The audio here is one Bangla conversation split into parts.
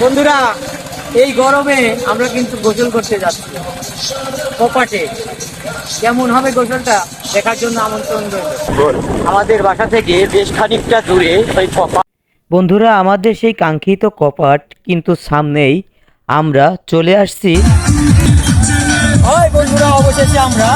বন্ধুরা এই গরমে আমরা কিন্তু গোসল করতে যাচ্ছি। কপাটে। কেমন হবে গোসলটা? দেখার জন্য আমন্ত্রণ রইল। আমাদের বাসা থেকে বেশ খানিকটা দূরে ওই কপাট। বন্ধুরা আমাদের সেই কাঙ্ক্ষিত কপাট কিন্তু সামনেই আমরা চলে আসছি। ওই বন্ধুরা অবশেষে আমরা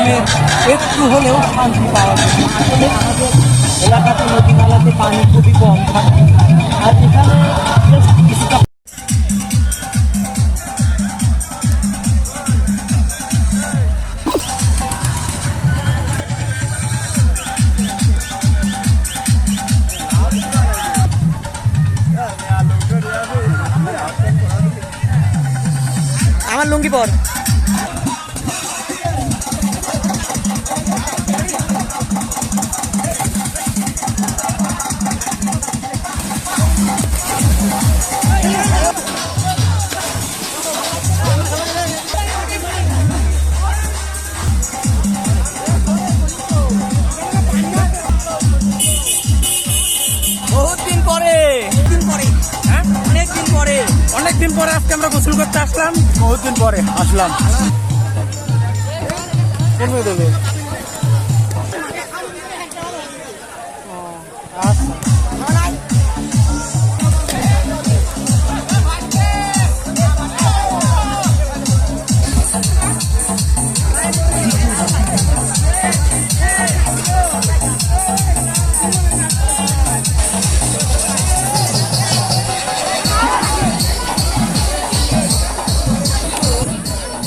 এই একটু হলেও শান্তি জন্য আসলে আমাদের এলাকাতে নদী নালাতে পানি খুবই কম থাকে। আর এখানে আমার লুঙ্গি পর। অনেকদিন পরে আজকে আমরা গোসল করতে আসলাম বহুত দিন পরে আসলাম। দেবে। মেয়ে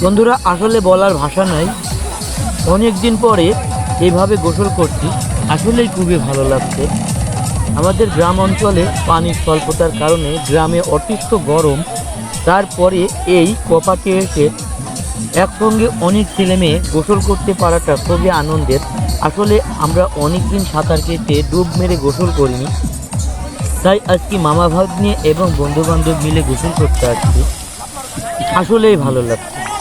বন্ধুরা, আসলে বলার ভাষা নাই। অনেক দিন পরে এইভাবে গোসল করছি। আসলেই খুবই ভালো লাগছে। আমাদের গ্রাম অঞ্চলে পানির স্বল্পতার কারণে গ্রামে অতিষ্ঠ গরম। তারপরে এই কপাকে এসে একসঙ্গে অনেক ছেলে মেয়ে গোসল করতে পারাটা খুবই আনন্দের। আসলে আমরা অনেক দিন সাঁতার কেটে ডুব মেরে গোসল করিনি। তাই আজকে মামা ভাগ্নে এবং বন্ধু বান্ধব মিলে গোসল করতে আসছি। আসলেই ভালো লাগছে।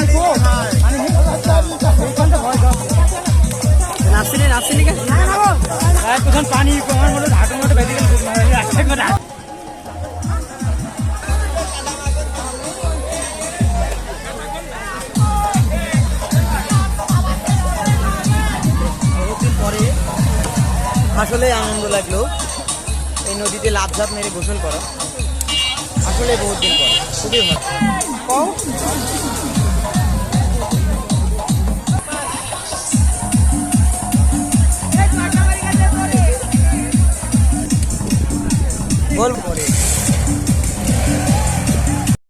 বহুদিন আসলে আনন্দ লাগল। এই নদীতে লাভ ঝাপ মেরে গোসল করা। আসলে বহুত দিন পরে। খুবই ভালো। বল পরে